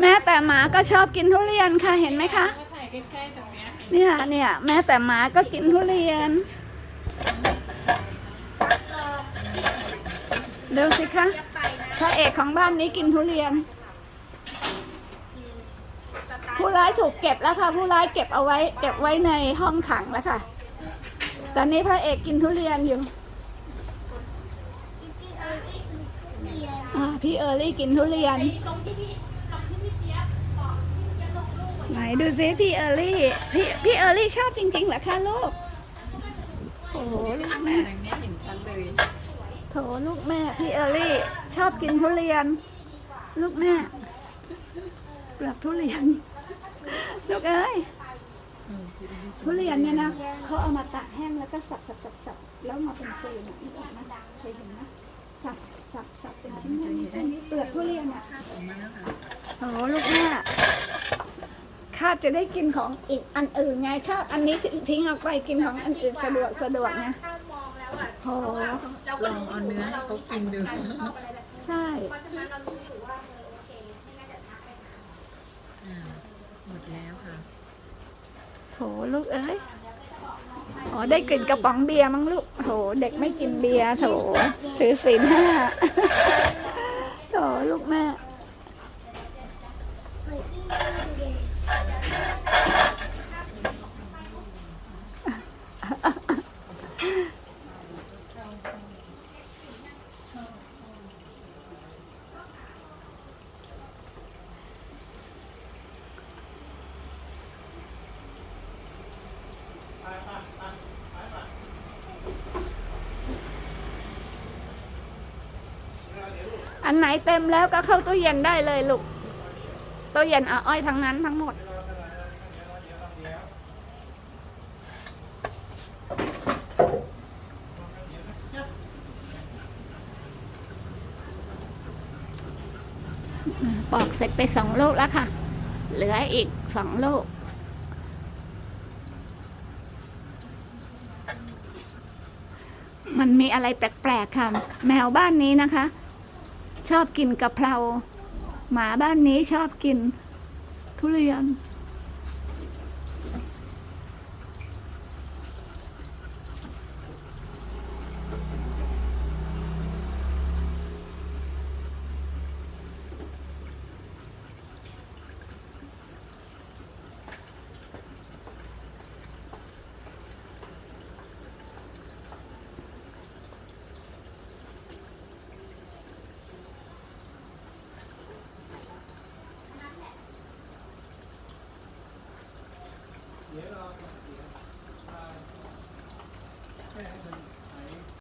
แม้แต่หมาก็ชอบกินทุเรียนค่ะเห็นไหมคะถ่ายใกล้ๆตรงเนี้ยเนี่ยเนี่ยแม้แต่หมาก็กินทุเรียนดูสิคะพระเอกของบ้านนี้กินทุเรียน ผู้ร้ายถูกเก็บแล้วค่ะ ผู้ร้ายเก็บเอาไว้ เก็บไว้ในห้องขังแล้วค่ะ ตอนนี้พระเอกกินทุเรียนอยู่อ่าพี่เออร์ลี่กินทุเรียน ไหนดูซิพี่เออร์ลี่พี่พี่เออร์ลี่ชอบจริงๆเหรอคะลูกโอ้โหลูกแม่ตรงเนี้ยเห็นชัดเลยโถลูกแม่พี่เออร์ลี่ ชอบกินทุเรียน ลูกแม่เปลือกทุเรียน ลูกเอ้ยทุเรียนเนี่ยนะเขาเอามาตากแห้งแล้วก็สับสับสับสับแล้วมาเป็นฟิล์มอะนี่ออกไหมเคยเห็นไหมสับสับสับเป็นชิ้นๆชิ้นๆเปลือกทุเรียนอะออกมาแล้วค่ะโอ้ลูกแม่ จะได้กินของอีกอันอื่นไงข้าอันนี้ทิ้งออกไปกินของอันอื่นสะดวกสะดวกไงโอ้ลองเอาเนื้อให้เขากินดูใช่อ่าหมดแล้วค่ะโถลูกเอ้ยอ๋อได้กลิ่นกระป๋องเบียร์มั้งลูกโถเด็กไม่กินเบียร์โถถือศีลห้าโถลูกแม่ อันไหนเต็มแล้วก็เข้าตู้เย็นได้เลยลูกตู้เย็นเอาอ้อยทั้งนั้นทั้งหมด ปอกเสร็จไปสองลูกแล้วค่ะ เหลืออีกสองลูกมันมีอะไรแปลกๆค่ะ แมวบ้านนี้นะคะ ชอบกินกะเพรา หมาบ้านนี้ชอบกิน ทุเรียน Yeah.